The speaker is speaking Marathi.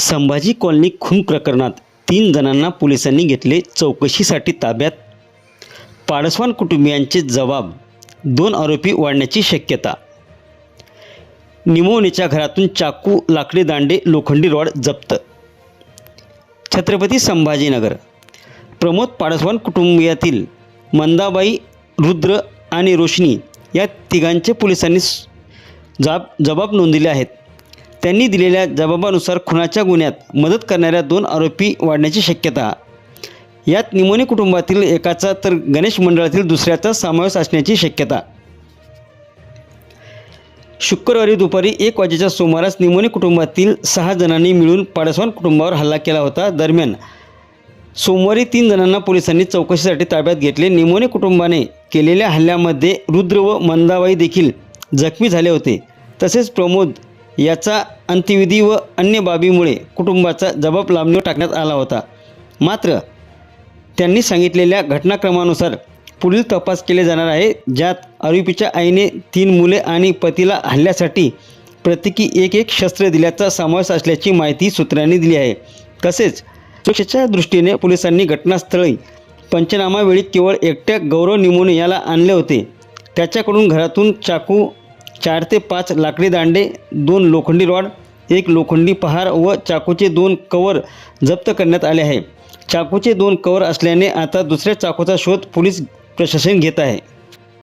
संभाजी कॉलनी खून प्रकरणात तीन जणांना पोलिसांनी घेतले चौकशीसाठी ताब्यात. पाडसवान कुटुंबियांचे जबाब दोन आरोपी वाढण्याची शक्यता. निमोनीच्या घरातून चाकू लाकडी दांडे लोखंडी रॉड जप्त. छत्रपती संभाजीनगर. प्रमोद पाडसवान कुटुंबियातील मंदाबाई रुद्र आणि रोशनी या तिघांचे पोलिसांनी जाब जबाब नोंदले आहेत. त्यांनी दिलेल्या जबाबानुसार खुनाच्या गुन्ह्यात मदत करणाऱ्या दोन आरोपी वाढण्याची शक्यता. यात निमोनी कुटुंबातील एकाचा तर गणेश मंडळातील दुसऱ्याचा समावेश असण्याची शक्यता. शुक्रवारी दुपारी एक वाजेच्या सुमारास निमोनी कुटुंबातील सहा जणांनी मिळून पाडसवान कुटुंबावर हल्ला केला होता. दरम्यान सोमवारी तीन जणांना पोलिसांनी चौकशीसाठी ताब्यात घेतले. निमोने कुटुंबाने केलेल्या हल्ल्यामध्ये रुद्र व मंदाबाई देखील जखमी झाले होते. तसेच प्रमोद याचा अंत्यविधी व अन्य बाबीमुळे कुटुंबाचा जबाब लांबणीवर टाकण्यात आला होता. मात्र त्यांनी सांगितलेल्या घटनाक्रमानुसार पुढील तपास केले जाणार आहे ज्यात आरोपीच्या आईने तीन मुले आणि पतीला हल्ल्यासाठी प्रत्येकी एक एक शस्त्र दिल्याचा समावेश असल्याची माहिती सूत्रांनी दिली आहे. तसेच सुरक्षेच्या दृष्टीने पोलिसांनी घटनास्थळी पंचनामावेळी केवळ एकट्या गौरव निमोने याला आणले होते. त्याच्याकडून घरातून चाकू चार ते पाच लाकडी दांडे दोन लोखंडी रॉड एक लोखंडी पहार व चाकूचे दोन कवर जप्त करण्यात आले आहे. चाकूचे दोन कवर असल्याने आता दुसऱ्या चाकूचा शोध पोलीस प्रशासन घेत आहे.